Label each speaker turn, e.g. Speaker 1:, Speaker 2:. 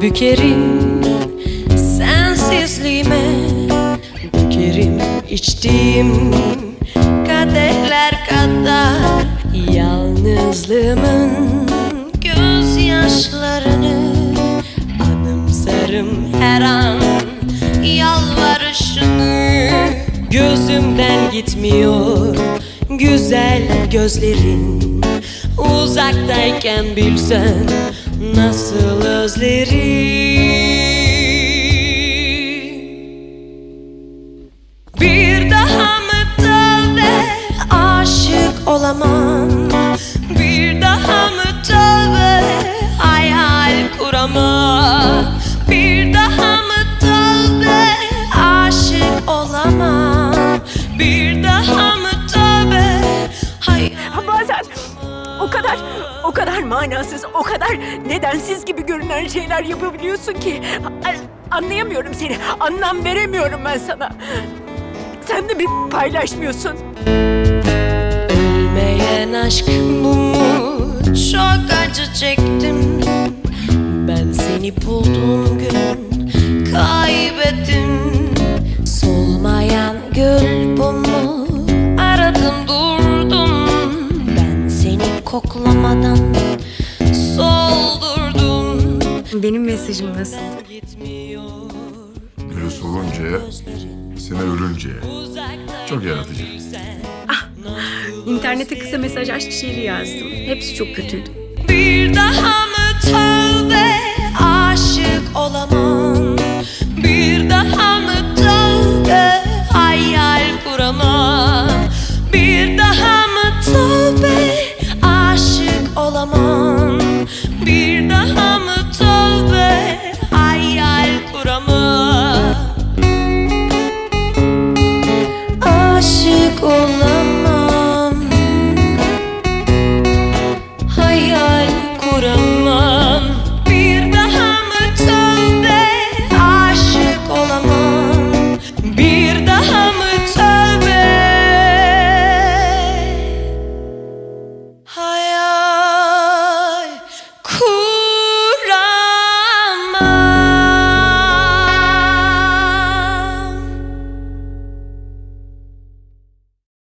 Speaker 1: bükerim Sensizliğime bükerim içtiğim kadehler kadar. Yalnızlığımın gözyaşlarını Anımsarım her an. Yalvarışını Gözümden gitmiyor güzel gözlerin. Uzaktayken bilsen nasıl özlerim Bir daha mı tövbe aşık olamam? Bir daha mı tövbe hayal kuramam? Bir daha mı tövbe aşık olamam? Bir daha mı tövbe hayal
Speaker 2: Bazen o kadar, o kadar manasız, o kadar nedensiz gibi görünen şeyler yapabiliyorsun ki. Anlayamıyorum seni, anlam veremiyorum ben sana. Sen de bir paylaşmıyorsun.
Speaker 1: Ölmeyen aşk bu mu? Çok acı çektim Ben seni bulduğum koklamadan soldurdum
Speaker 2: Benim mesajım nasıl?
Speaker 1: Gitmiyor
Speaker 3: Biri soluncaya, seni ölünceye. Çok yaratıcı.
Speaker 2: İnternete kısa mesaj aşk şiiri yazdım. Hepsi çok kötüydü.
Speaker 1: Bir daha